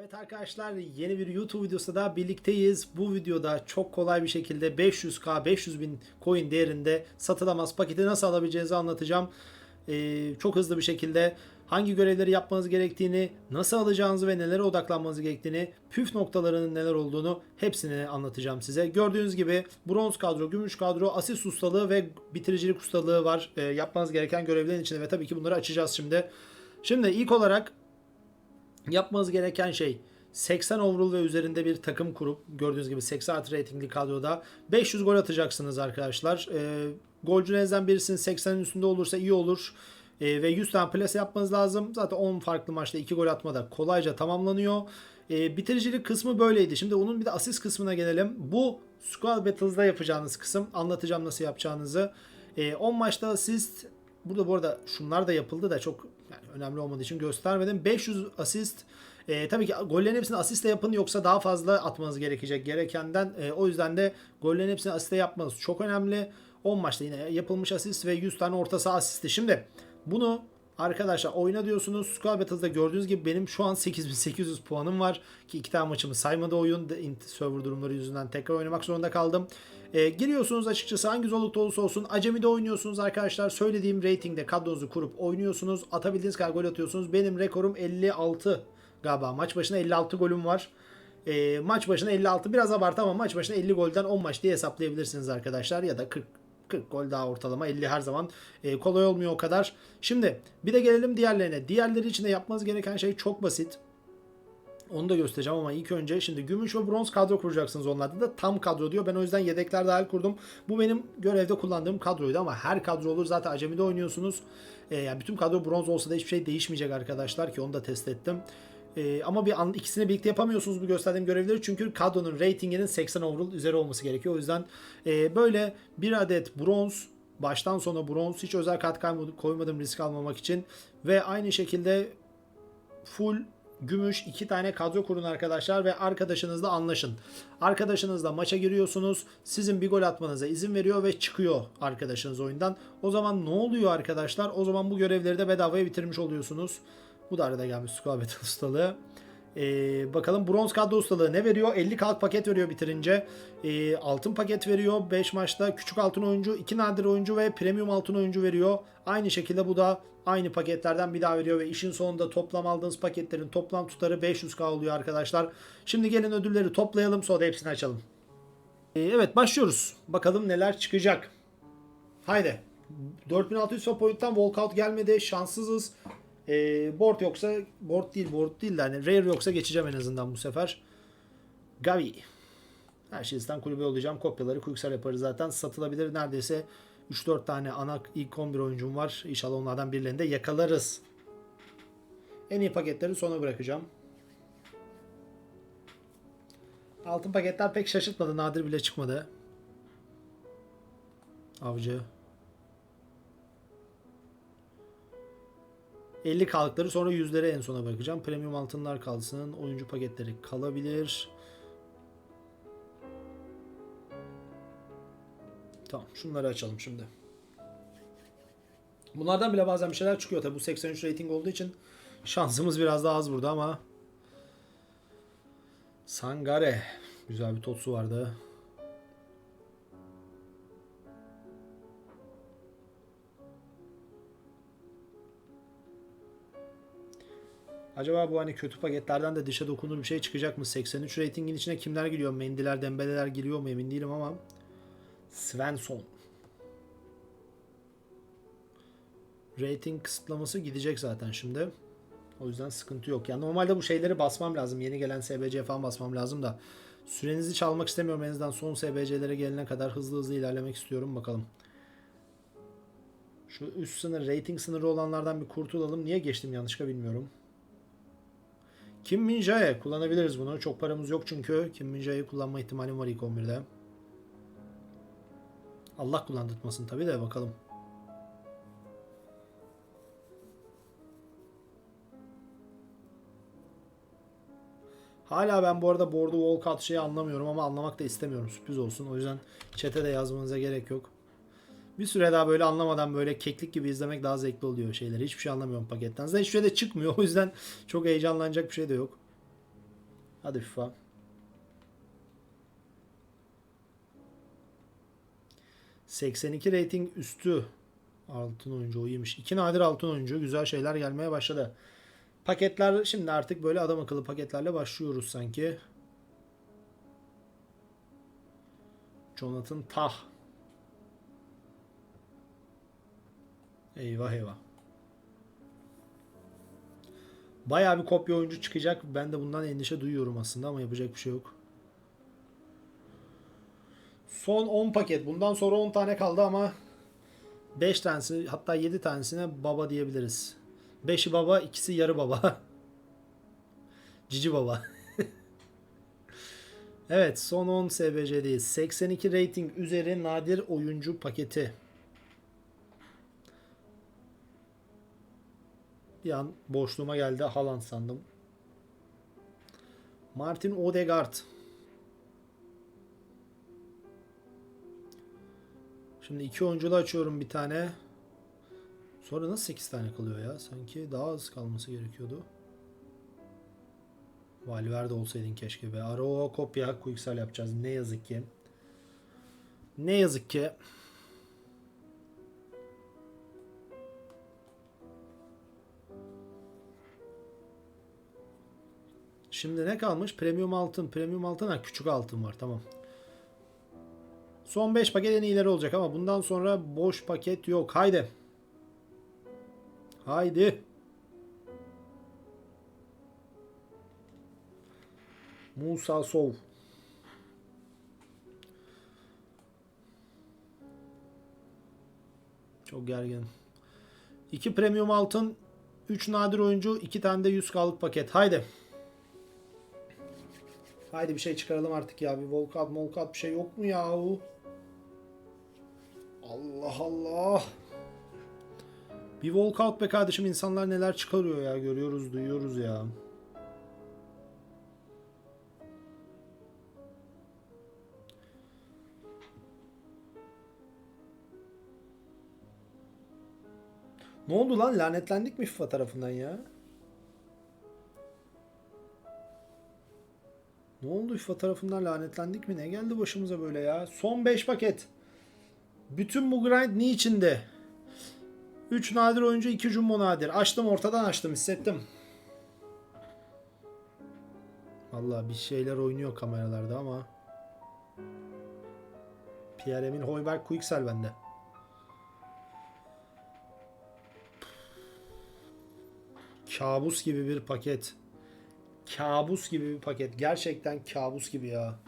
Evet arkadaşlar yeni bir YouTube videosu da birlikteyiz. Bu videoda çok kolay bir şekilde 500k 500 bin coin değerinde satılamaz paketi nasıl alabileceğinizi anlatacağım. Ee, çok hızlı bir şekilde hangi görevleri yapmanız gerektiğini, nasıl alacağınızı ve nelere odaklanmanız gerektiğini, püf noktalarının neler olduğunu hepsini anlatacağım size. Gördüğünüz gibi bronz kadro, gümüş kadro, asist ustalığı ve bitiricilik ustalığı var. Ee, yapmanız gereken görevlerin içinde ve tabii ki bunları açacağız şimdi. Şimdi ilk olarak Yapmanız gereken şey 80 overall ve üzerinde bir takım kurup gördüğünüz gibi 80 artı ratingli kadroda 500 gol atacaksınız arkadaşlar. E, golcülerinizden birisinin 80'in üstünde olursa iyi olur. E, ve 100 tane plase yapmanız lazım. Zaten 10 farklı maçta 2 gol atmada kolayca tamamlanıyor. E, bitiricilik kısmı böyleydi. Şimdi onun bir de asist kısmına gelelim. Bu Squad Battles'da yapacağınız kısım. Anlatacağım nasıl yapacağınızı. E, 10 maçta asist Burada bu arada şunlar da yapıldı da çok yani önemli olmadığı için göstermedim. 500 asist. E, tabii ki gollerin hepsini asiste yapın yoksa daha fazla atmanız gerekecek gerekenden. E, o yüzden de gollerin hepsini asiste yapmanız çok önemli. 10 maçta yine yapılmış asist ve 100 tane orta saha asisti. Şimdi bunu Arkadaşlar oyna diyorsunuz. Squad Battles'da gördüğünüz gibi benim şu an 8800 puanım var. Ki iki tane maçımı saymadı oyun. Server durumları yüzünden tekrar oynamak zorunda kaldım. E, giriyorsunuz açıkçası hangi zorlukta olursa olsun. Acemi de oynuyorsunuz arkadaşlar. Söylediğim ratingde kadronuzu kurup oynuyorsunuz. Atabildiğiniz kadar gol atıyorsunuz. Benim rekorum 56 galiba. Maç başına 56 golüm var. E, maç başına 56 biraz abartı ama maç başına 50 golden 10 maç diye hesaplayabilirsiniz arkadaşlar. Ya da 40 40 gol daha ortalama 50 her zaman e, kolay olmuyor o kadar. Şimdi bir de gelelim diğerlerine. Diğerleri için de yapmanız gereken şey çok basit. Onu da göstereceğim ama ilk önce şimdi gümüş ve bronz kadro kuracaksınız onlarda da tam kadro diyor. Ben o yüzden yedekler dahil kurdum. Bu benim görevde kullandığım kadroydu ama her kadro olur. Zaten acemide oynuyorsunuz. Ee, yani bütün kadro bronz olsa da hiçbir şey değişmeyecek arkadaşlar ki onu da test ettim. Ee, ama bir an, ikisini birlikte yapamıyorsunuz bu gösterdiğim görevleri çünkü kadronun ratinginin 80 overall üzeri olması gerekiyor. O yüzden e, böyle bir adet bronz baştan sona bronz hiç özel kat koymadım risk almamak için ve aynı şekilde full gümüş iki tane kadro kurun arkadaşlar ve arkadaşınızla anlaşın. Arkadaşınızla maça giriyorsunuz. Sizin bir gol atmanıza izin veriyor ve çıkıyor arkadaşınız oyundan. O zaman ne oluyor arkadaşlar? O zaman bu görevleri de bedavaya bitirmiş oluyorsunuz. Bu da arada gelmiş Battle ustalığı. Ee, bakalım bronz kadro ustalığı ne veriyor? 50 kalk paket veriyor bitirince. Ee, altın paket veriyor 5 maçta. Küçük altın oyuncu, 2 nadir oyuncu ve premium altın oyuncu veriyor. Aynı şekilde bu da aynı paketlerden bir daha veriyor ve işin sonunda toplam aldığınız paketlerin toplam tutarı 500k oluyor arkadaşlar. Şimdi gelin ödülleri toplayalım sonra hepsini açalım. Ee, evet başlıyoruz. Bakalım neler çıkacak. Haydi. 4600 point'tan walkout gelmedi. Şanssızız. E, board yoksa board değil board değil de hani rare yoksa geçeceğim en azından bu sefer. Gavi. Her şeyden kulübe olacağım. Kopyaları quicksell yaparız zaten. Satılabilir neredeyse 3-4 tane ana ilk 11 oyuncum var. İnşallah onlardan birilerini de yakalarız. En iyi paketleri sona bırakacağım. Altın paketler pek şaşırtmadı. Nadir bile çıkmadı. Avcı. 50 kaldıkları sonra yüzleri en sona bırakacağım. Premium altınlar kalsın. Oyuncu paketleri kalabilir. Tamam şunları açalım şimdi. Bunlardan bile bazen bir şeyler çıkıyor tabi bu 83 rating olduğu için şansımız biraz daha az burada ama Sangare güzel bir totsu vardı. Acaba bu hani kötü paketlerden de dışa dokunur bir şey çıkacak mı? 83 ratingin içine kimler giriyor? Mendiler, Dembeleler giriyor mu emin değilim ama Svensson. Rating kısıtlaması gidecek zaten şimdi. O yüzden sıkıntı yok. Yani normalde bu şeyleri basmam lazım. Yeni gelen SBC falan basmam lazım da. Sürenizi çalmak istemiyorum. En azından son SBC'lere gelene kadar hızlı hızlı ilerlemek istiyorum. Bakalım. Şu üst sınır, rating sınırı olanlardan bir kurtulalım. Niye geçtim yanlışlıkla bilmiyorum. Kim Min Jae kullanabiliriz bunu. Çok paramız yok çünkü. Kim Min Jae'yi kullanma ihtimalim var ilk 11'de. Allah kullandırtmasın tabi de bakalım. Hala ben bu arada board'u walkout şeyi anlamıyorum ama anlamak da istemiyorum. Sürpriz olsun. O yüzden chat'e de yazmanıza gerek yok. Bir süre daha böyle anlamadan böyle keklik gibi izlemek daha zevkli oluyor şeyleri. Hiçbir şey anlamıyorum paketten. Zaten hiçbir şey de çıkmıyor. O yüzden çok heyecanlanacak bir şey de yok. Hadi FIFA. ...82 rating üstü altın oyuncu o iyiymiş. İki nadir altın oyuncu. Güzel şeyler gelmeye başladı. Paketler şimdi artık böyle adam akıllı paketlerle başlıyoruz sanki. Jonathan Tah. Eyvah eyvah. Bayağı bir kopya oyuncu çıkacak. Ben de bundan endişe duyuyorum aslında ama yapacak bir şey yok. Son 10 paket. Bundan sonra 10 tane kaldı ama 5 tanesi hatta 7 tanesine baba diyebiliriz. 5'i baba, ikisi yarı baba. Cici baba. evet, son 10 SBC'deyiz. 82 rating üzeri nadir oyuncu paketi. Bir an boşluğuma geldi. Haaland sandım. Martin Odegaard. Şimdi iki oyunculu açıyorum bir tane. Sonra nasıl 8 tane kalıyor ya? Sanki daha az kalması gerekiyordu. Valverde olsaydın keşke be. Arao kopya quicksell yapacağız. Ne yazık ki. Ne yazık ki. Şimdi ne kalmış? Premium altın. Premium altın ha küçük altın var. Tamam. Son 5 paket en iyileri olacak ama bundan sonra boş paket yok. Haydi. Haydi. Musa Sov. Çok gergin. 2 premium altın, 3 nadir oyuncu, 2 tane de 100 kalık paket. Haydi. Haydi bir şey çıkaralım artık ya. Bir volkat molkat bir şey yok mu yahu? Allah Allah. Bir walkout be kardeşim insanlar neler çıkarıyor ya görüyoruz duyuyoruz ya. Ne oldu lan lanetlendik mi FIFA tarafından ya? Ne oldu FIFA tarafından lanetlendik mi? Ne geldi başımıza böyle ya? Son 5 paket. Bütün bu grind ne içinde? 3 nadir oyuncu 2 jumbo nadir. Açtım ortadan açtım hissettim. Vallahi bir şeyler oynuyor kameralarda ama. Pierre-Emil Hoiberg Quicksell bende. Kabus gibi bir paket. Kabus gibi bir paket. Gerçekten kabus gibi ya.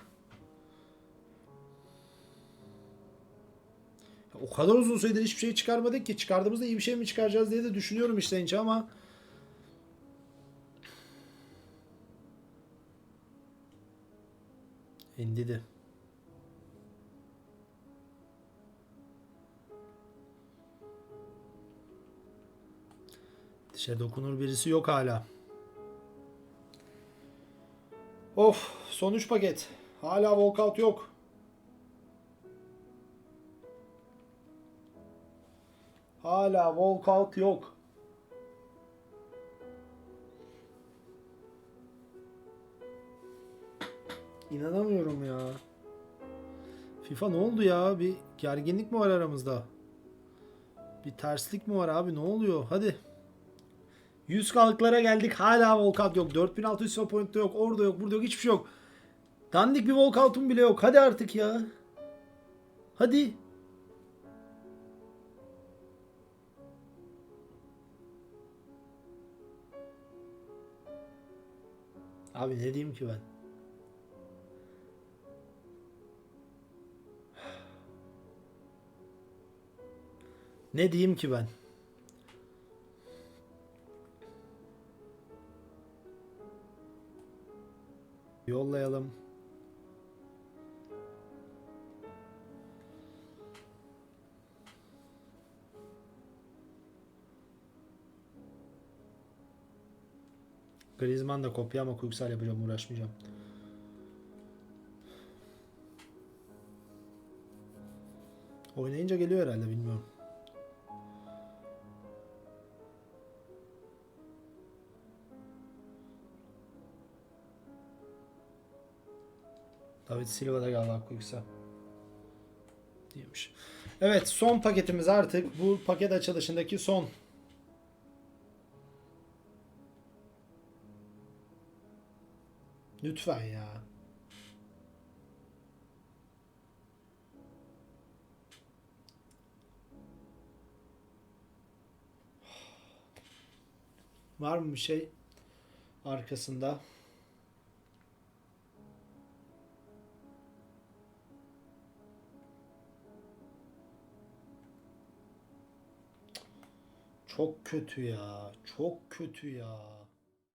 O kadar uzun süredir hiçbir şey çıkarmadık ki. Çıkardığımızda iyi bir şey mi çıkaracağız diye de düşünüyorum işte ince ama Endidi. Dişe dokunur birisi yok hala. Of son 3 paket. Hala walkout yok. Hala walkout yok. İnanamıyorum ya. FIFA ne oldu ya? Bir gerginlik mi var aramızda? Bir terslik mi var abi? Ne oluyor? Hadi. 100 kalıklara geldik. Hala walkout yok. 4600 point'te yok. Orada yok. Burada yok. Hiçbir şey yok. Dandik bir walkout'um bile yok. Hadi artık ya. Hadi. Abi ne diyeyim ki ben? Ne diyeyim ki ben? Yollayalım. Griezmann da kopya ama Kuksal yapacağım uğraşmayacağım. Oynayınca geliyor herhalde bilmiyorum. David Silva da galiba Quicksa. Değilmiş. Evet son paketimiz artık. Bu paket açılışındaki son. Lütfen ya. Var mı bir şey arkasında? Çok kötü ya. Çok kötü ya.